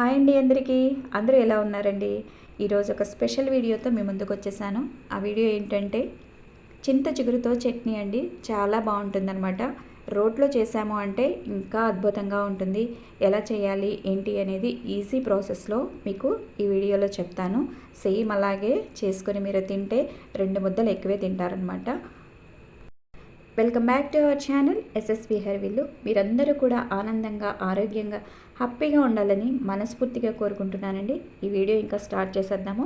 Hi అండి అందరికీ. అందరూ ఎలా ఉన్నారండి? ఈరోజు ఒక స్పెషల్ వీడియోతో మీ ముందుకు వచ్చేసాను. ఆ వీడియో ఏంటంటే చింత చిగురుతో చట్నీ అండి. చాలా బాగుంటుందన్నమాట. రోట్లో చేసాము అంటే ఇంకా అద్భుతంగా ఉంటుంది. ఎలా చేయాలి ఏంటి అనేది ఈజీ ప్రాసెస్లో మీకు ఈ వీడియోలో చెప్తాను. సేమ్ అలాగే చేసుకొని మీరు తింటే రెండు ముద్దలు ఎక్కువే తింటారనమాట welcome back to our channel SSV హెర్విల్లు మీరందరూ కూడా ఆనందంగా ఆరోగ్యంగా హ్యాపీగా ఉండాలని మనస్ఫూర్తిగా కోరుకుంటున్నానండి. ఈ వీడియో ఇంకా స్టార్ట్ చేసేద్దాము.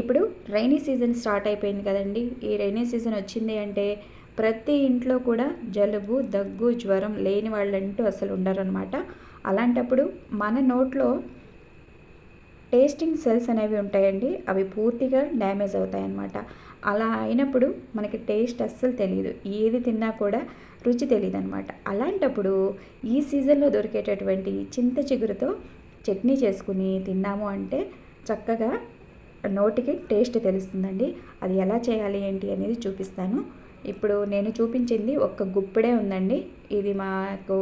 ఇప్పుడు రైనీ సీజన్ స్టార్ట్ అయిపోయింది కదండి. ఈ రైనీ సీజన్ వచ్చింది అంటే ప్రతి ఇంట్లో కూడా జలుబు దగ్గు జ్వరం లేని వాళ్ళంటూ అసలు ఉండరనమాట అలాంటప్పుడు మన నోట్లో టేస్టింగ్ సెల్స్ అనేవి ఉంటాయండి. అవి పూర్తిగా డ్యామేజ్ అవుతాయి అన్నమాట అలా అయినప్పుడు మనకి టేస్ట్ అస్సలు తెలియదు ఏది తిన్నా కూడా రుచి తెలియదు అనమాట అలాంటప్పుడు ఈ సీజన్లో దొరికేటటువంటి చింత చిగురుతో చట్నీ చేసుకుని తిన్నాము అంటే చక్కగా నోటికి టేస్ట్ తెలుస్తుందండి. అది ఎలా చేయాలి ఏంటి అనేది చూపిస్తాను. ఇప్పుడు నేను చూపించింది ఒక్క గుప్పిడే ఉందండి. ఇది మాకు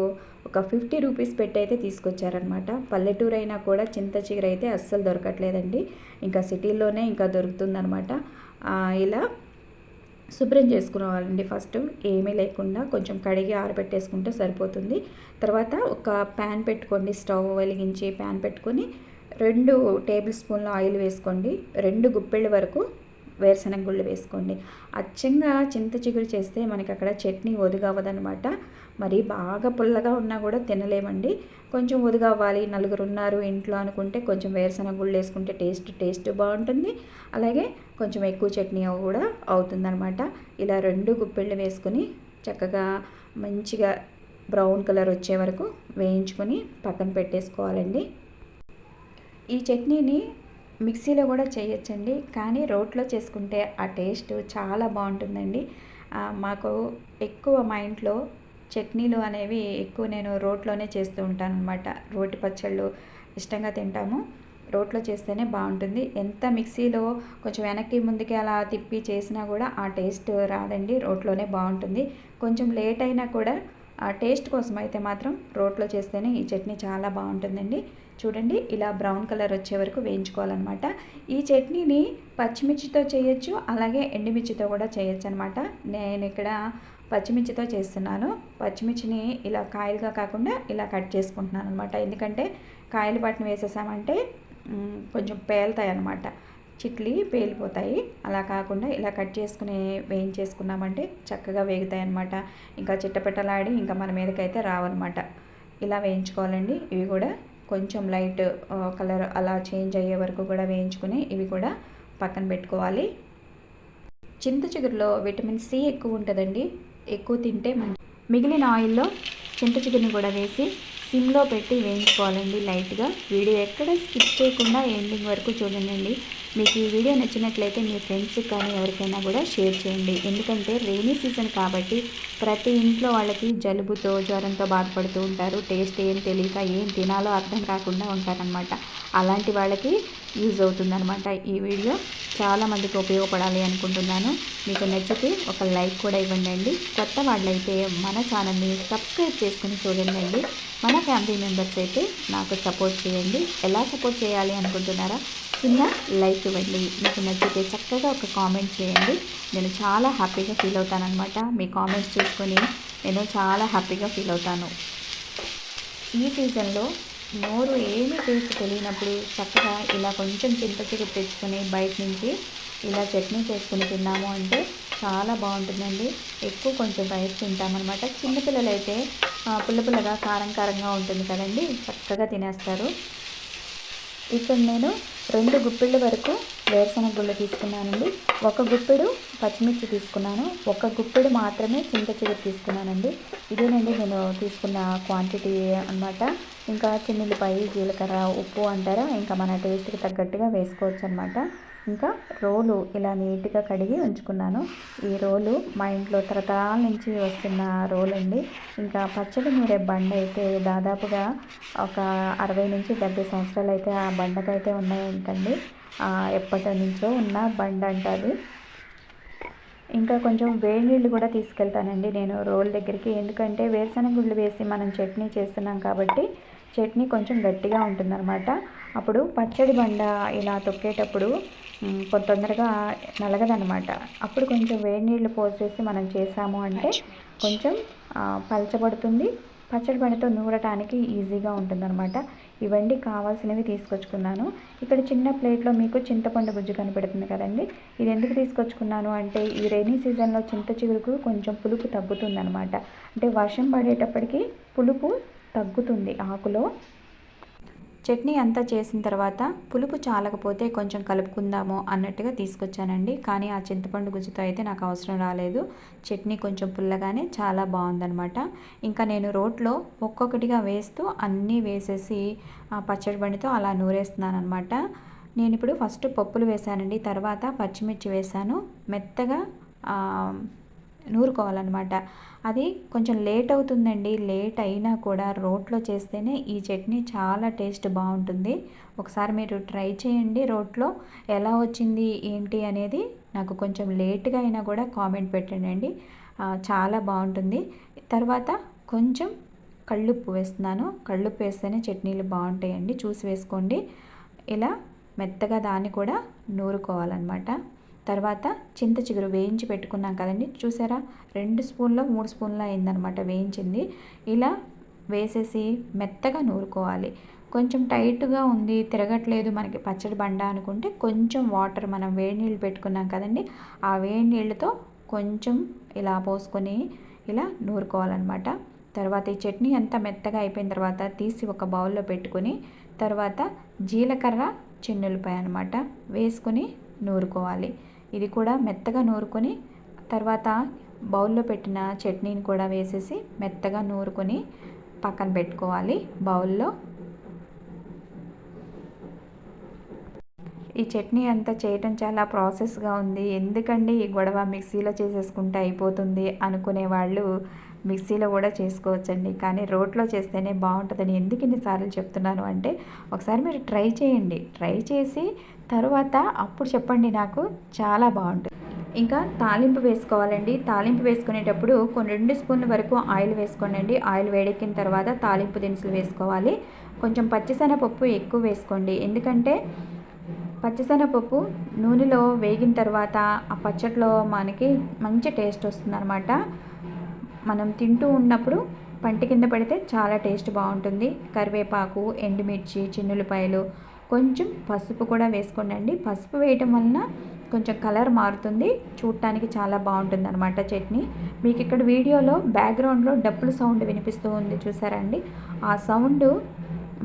ఒక ఫిఫ్టీ రూపీస్ పెట్టి అయితే తీసుకొచ్చారనమాట పల్లెటూరు అయినా కూడా చింత చిగురు అయితే అస్సలు దొరకట్లేదండి. ఇంకా సిటీల్లోనే ఇంకా దొరుకుతుందనమాట ఇలా శుభ్రం చేసుకోవాలండి ఫస్ట్. ఏమీ లేకుండా కొంచెం కడిగి ఆరబెట్టేసుకుంటే సరిపోతుంది. తర్వాత ఒక ప్యాన్ పెట్టుకోండి స్టవ్ వెలిగించి ప్యాన్ పెట్టుకొని రెండు టేబుల్ స్పూన్ల ఆయిల్ వేసుకోండి. రెండు గుప్పెళ్ళ వరకు వేరుశనగ గుళ్ళు వేసుకోండి. అచ్చంగా చింత చిగురు చేస్తే మనకి అక్కడ చట్నీ ఒదిగవ్వదనమాట మరి బాగా పుల్లగా ఉన్నా కూడా తినలేమండి. కొంచెం ఒదిగవ్వాలి. నలుగురు ఉన్నారు ఇంట్లో అనుకుంటే కొంచెం వేరుశనగ గుళ్ళు వేసుకుంటే టేస్ట్ టేస్ట్ బాగుంటుంది. అలాగే కొంచెం ఎక్కువ చట్నీ కూడా అవుతుందనమాట ఇలా రెండు గుప్పెళ్ళు వేసుకొని చక్కగా మంచిగా బ్రౌన్ కలర్ వచ్చే వరకు వేయించుకొని పక్కన పెట్టేసుకోవాలండి. ఈ చట్నీని మిక్సీలో కూడా చేయొచ్చండి. కానీ రోట్లో చేసుకుంటే ఆ టేస్ట్ చాలా బాగుంటుందండి. మాకు ఎక్కువ మా ఇంట్లో చట్నీలు అనేవి ఎక్కువ నేను రోట్లోనే చేస్తూ ఉంటాను అనమాట రోటి పచ్చళ్ళు ఇష్టంగా తింటాము. రోట్లో చేస్తేనే బాగుంటుంది. ఎంత మిక్సీలో కొంచెం వెనక్కి ముందుకి అలా తిప్పి చేసినా కూడా ఆ టేస్ట్ రాదండి. రోట్లోనే బాగుంటుంది. కొంచెం లేట్ అయినా కూడా ఆ టేస్ట్ కోసం అయితే మాత్రం రోట్లో చేస్తేనే ఈ చట్నీ చాలా బాగుంటుందండి. చూడండి ఇలా బ్రౌన్ కలర్ వచ్చే వరకు వేయించుకోవాలన్నమాట. ఈ చట్నీని పచ్చిమిర్చితో చేయొచ్చు అలాగే ఎండుమిర్చితో కూడా చేయొచ్చు అనమాట నేను ఇక్కడ పచ్చిమిర్చితో చేస్తున్నాను. పచ్చిమిర్చిని ఇలా కాయలుగా కాకుండా ఇలా కట్ చేసుకుంటున్నాను అనమాట ఎందుకంటే కాయలు పట్టిన వేసేసామంటే కొంచెం పేలుతాయి అనమాట చిట్లి పేలిపోతాయి. అలా కాకుండా ఇలా కట్ చేసుకుని వేయించేసుకున్నామంటే చక్కగా వేగుతాయి అనమాట ఇంకా చిట్టపెట్టలాడి ఇంకా మన మీదకైతే రావన్నమాట. ఇలా వేయించుకోవాలండి. ఇవి కూడా కొంచెం లైట్ కలర్ అలా చేంజ్ అయ్యే వరకు కూడా వేయించుకుని ఇవి కూడా పక్కన పెట్టుకోవాలి. చింత చిగురులో విటమిన్ సి ఎక్కువ ఉంటుందండి. ఎక్కువ తింటే మంచి మిగిలిన ఆయిల్లో చింత చిగురుని కూడా వేసి సిమ్లో పెట్టి వేయించుకోవాలండి లైట్గా. వీడియో ఎక్కడ స్కిప్ చేయకుండా ఎండింగ్ వరకు చూడండి. మీకు ఈ వీడియో నచ్చినట్లయితే మీ ఫ్రెండ్స్ కానీ ఎవరికైనా కూడా షేర్ చేయండి. ఎందుకంటే రెయినీ సీజన్ కాబట్టి ప్రతి ఇంట్లో వాళ్ళకి జలుబుతో జ్వరంతో బాధపడుతూ ఉంటారు. టేస్ట్ ఏం తెలియక ఏం తినాలో అర్థం కాకుండా ఉంటారనమాట అలాంటి వాళ్ళకి యూజ్ అవుతుందనమాట ఈ వీడియో. చాలామందికి ఉపయోగపడాలి అనుకుంటున్నాను. మీకు నచ్చితే ఒక లైక్ కూడా ఇవ్వండి అండి. కొత్త వాళ్ళైతే మన ఛానల్ని సబ్స్క్రైబ్ చేసుకుని చూడండి మన ఫ్యామిలీ మెంబర్స్ అయితే నాకు సపోర్ట్ చేయండి. ఎలా సపోర్ట్ చేయాలి అనుకుంటున్నారా? చిన్న లైక్ ఇవ్వండి. మీకు నచ్చితే చక్కగా ఒక కామెంట్ చేయండి. నేను చాలా హ్యాపీగా ఫీల్ అవుతానమాట మీ కామెంట్స్ చూసుకొని నేను చాలా హ్యాపీగా ఫీల్ అవుతాను. ఈ సీజన్లో నోరు ఏమీ టేస్ట్ తెలియనప్పుడు చక్కగా ఇలా కొంచెం చింతచిగురు తెచ్చుకొని బయట నుంచి ఇలా చట్నీ చేసుకుని తిన్నాము అంటే చాలా బాగుంటుందండి. ఎక్కువ కొంచెం రైస్ తింటామన్నమాట. చిన్నపిల్లలు అయితే పుల్ల పుల్లగా కారం కారంగా ఉంటుంది కదండి. చక్కగా తినేస్తారు. ఇక్కడ నేను రెండు గుప్పిళ్ళ వరకు వేరుశనగ గుళ్ళు తీసుకున్నానండి. ఒక గుప్పెడు పచ్చిమిర్చి తీసుకున్నాను. ఒక గుప్పెడు మాత్రమే చింత చిగురు తీసుకున్నానండి. ఇదేనండి నేను తీసుకున్న క్వాంటిటీ అనమాట ఇంకా చిన్నులపాయి జీలకర్ర ఉప్పు అంటారా? ఇంకా మన టేస్ట్కి తగ్గట్టుగా వేసుకోవచ్చు అనమాట ఇంకా రోలు ఇలా నీట్గా కడిగి ఉంచుకున్నాను. ఈ రోలు మా ఇంట్లో తరతరాల నుంచి వస్తున్న రోల్ అండి ఇంకా పచ్చడి నూరే బండ అయితే దాదాపుగా ఒక అరవై నుంచి డెబ్బై సంవత్సరాలు అయితే ఆ బండకైతే ఉన్నాయంటండి. ఎప్పటి నుంచో ఉన్న బండ అంటారు ఇంకా కొంచెం వేడి నీళ్ళు కూడా తీసుకెళ్తానండి నేను రోల్ దగ్గరికి. ఎందుకంటే వేరుశనగ గుళ్ళు వేసి మనం చట్నీ చేస్తున్నాం కాబట్టి చట్నీ కొంచెం గట్టిగా ఉంటుందన్నమాట. అప్పుడు పచ్చడి బండ ఇలా తొక్కేటప్పుడు కొంత తొందరగా నలగదనమాట అప్పుడు కొంచెం వేడి నీళ్ళు పోసేసి మనం చేసాము అంటే కొంచెం పలచబడుతుంది. పచ్చడి బండతో నూరటానికి ఈజీగా ఉంటుందన్నమాట. ఇవన్నీ కావాల్సినవి తీసుకొచ్చుకున్నాను. ఇక్కడ చిన్న ప్లేట్లో మీకు చింతపండు గుజ్జు కనపడుతుంది కదండి. ఇది ఎందుకు తీసుకొచ్చుకున్నాను అంటే ఈ రైనీ సీజన్లో చింత చిగురుకు కొంచెం పులుపు తగ్గుతుందన్నమాట. అంటే వర్షం పడేటప్పటికి పులుపు తగ్గుతుంది ఆకులో. చట్నీ అంతా చేసిన తర్వాత పులుపు చాలకపోతే కొంచెం కలుపుకుందాము అన్నట్టుగా తీసుకొచ్చానండి. కానీ ఆ చింతపండు గుజ్జుతో అయితే నాకు అవసరం రాలేదు. చట్నీ కొంచెం పుల్లగానే చాలా బాగుందనమాట ఇంకా నేను రోట్లో ఒక్కొక్కటిగా వేస్తూ అన్నీ వేసేసి ఆ పచ్చడి బండితో అలా నూరేస్తున్నాను అనమాట నేను ఇప్పుడు ఫస్ట్ పప్పులు వేసానండి తర్వాత పచ్చిమిర్చి వేసాను మెత్తగా నూరుకోవాలన్నమాట. అది కొంచెం లేట్ అవుతుందండి. లేట్ అయినా కూడా రోట్లో చేస్తేనే ఈ చట్నీ చాలా టేస్ట్ బాగుంటుంది. ఒకసారి మీరు ట్రై చేయండి రోట్లో. ఎలా వచ్చింది ఏంటి అనేది నాకు కొంచెం లేట్గా అయినా కూడా కామెంట్ పెట్టండి చాలా బాగుంటుంది. తర్వాత కొంచెం కళ్ళుప్పు వేస్తున్నాను. కళ్ళుప్పు వేస్తేనే చట్నీలు బాగుంటాయండి. చూసి వేసుకోండి. ఇలా మెత్తగా దాన్ని కూడా నూరుకోవాలన్నమాట. తర్వాత చింత చిగురు వేయించి పెట్టుకున్నాం కదండి. చూసారా? రెండు స్పూన్లో మూడు స్పూన్లు అయిందనమాట వేయించింది. ఇలా వేసేసి మెత్తగా నూరుకోవాలి. కొంచెం టైట్గా ఉంది తిరగట్లేదు మనకి పచ్చడి బండ అనుకుంటే కొంచెం వాటర్ మనం వేడి నీళ్ళు పెట్టుకున్నాం కదండి. ఆ వేడి నీళ్ళతో కొంచెం ఇలా పోసుకొని ఇలా నూరుకోవాలన్నమాట. తర్వాత ఈ చట్నీ అంతా మెత్తగా అయిపోయిన తర్వాత తీసి ఒక బౌల్లో పెట్టుకొని తర్వాత జీలకర్ర చిన్నులపాయ అనమాట వేసుకొని నూరుకోవాలి. ఇది కూడా మెత్తగా నూరుకొని తర్వాత బౌల్లో పెట్టిన చట్నీని కూడా వేసేసి మెత్తగా నూరుకొని పక్కన పెట్టుకోవాలి బౌల్లో. ఈ చట్నీ అంతా చేయటం చాలా ప్రాసెస్గా ఉంది. ఎందుకండి ఈ గొడవ మిక్సీలో చేసేసుకుంటే అయిపోతుంది అనుకునే వాళ్ళు మిక్సీలో కూడా చేసుకోవచ్చండి. కానీ రోట్లో చేస్తేనే బాగుంటుందని ఎందుకు ఇన్నిసార్లు చెప్తున్నాను అంటే ఒకసారి మీరు ట్రై చేయండి. ట్రై చేసి తర్వాత అప్పుడు చెప్పండి నాకు చాలా బాగుంటుంది. ఇంకా తాలింపు వేసుకోవాలండి. తాలింపు వేసుకునేటప్పుడు కొన్ని రెండు స్పూన్ల వరకు ఆయిల్ వేసుకోండి ఆయిల్ వేడెక్కిన తర్వాత తాలింపు దినుసులు వేసుకోవాలి. కొంచెం పచ్చిసెనపప్పు ఎక్కువ వేసుకోండి. ఎందుకంటే పచ్చిసెనపప్పు నూనెలో వేగిన తర్వాత ఆ పచ్చట్లో మనకి మంచి టేస్ట్ వస్తుందన్నమాట. మనం తింటూ ఉన్నప్పుడు పంట కింద పడితే చాలా టేస్ట్ బాగుంటుంది. కరివేపాకు ఎండుమిర్చి చిన్నులపాయలు కొంచెం పసుపు కూడా వేసుకోండి పసుపు వేయటం వలన కొంచెం కలర్ మారుతుంది. చూడటానికి చాలా బాగుంటుంది అనమాట చట్నీ. మీకు ఇక్కడ వీడియోలో బ్యాక్గ్రౌండ్లో డప్పుల సౌండ్ వినిపిస్తూ ఉంది చూసారండి. ఆ సౌండ్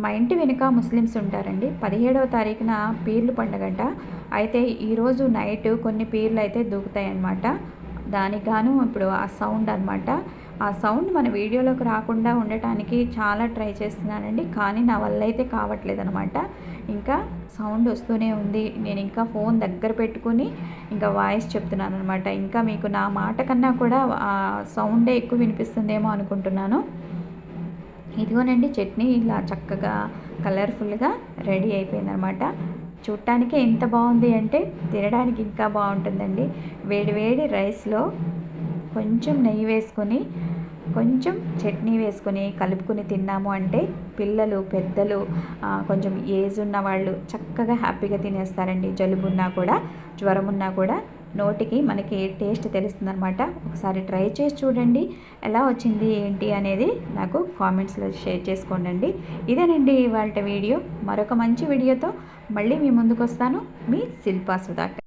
మా ఇంటి వెనుక ముస్లిమ్స్ ఉంటారండి. పదిహేడవ తారీఖున పీర్లు పండగంట. అయితే ఈరోజు నైట్ కొన్ని పీర్లు అయితే దూకుతాయి అన్నమాట దానికి గాను ఇప్పుడు ఆ సౌండ్ అనమాట ఆ సౌండ్ మన వీడియోలోకి రాకుండా ఉండటానికి చాలా ట్రై చేస్తున్నానండి. కానీ నా వల్ల అయితే కావట్లేదు అనమాట ఇంకా సౌండ్ వస్తూనే ఉంది. నేను ఇంకా ఫోన్ దగ్గర పెట్టుకుని ఇంకా వాయిస్ చెప్తున్నాను అనమాట ఇంకా మీకు నా మాట కన్నా కూడా ఆ సౌండే ఎక్కువ వినిపిస్తుందేమో అనుకుంటున్నాను. ఇదిగోనండి చట్నీ ఇలా చక్కగా కలర్ఫుల్గా రెడీ అయిపోయిందనమాట చూడటానికి ఎంత బాగుంది అంటే తినడానికి ఇంకా బాగుంటుందండి. వేడి వేడి రైస్లో కొంచెం నెయ్యి వేసుకొని కొంచెం చట్నీ వేసుకొని కలుపుకొని తిన్నాము అంటే పిల్లలు పెద్దలు కొంచెం ఏజ్ ఉన్న వాళ్ళు చక్కగా హ్యాపీగా తినేస్తారండి. జలుబున్నా కూడా జ్వరం ఉన్నా కూడా నోటికి మనకి టేస్ట్ తెలుస్తుందనమాట ఒకసారి ట్రై చేసి చూడండి ఎలా వచ్చింది ఏంటి అనేది నాకు కామెంట్స్లో షేర్ చేసుకోండి ఇదేనండి ఇవాళ వీడియో. మరొక మంచి వీడియోతో మళ్ళీ మీ ముందుకు వస్తాను మీ శిల్పా సుధాకర్.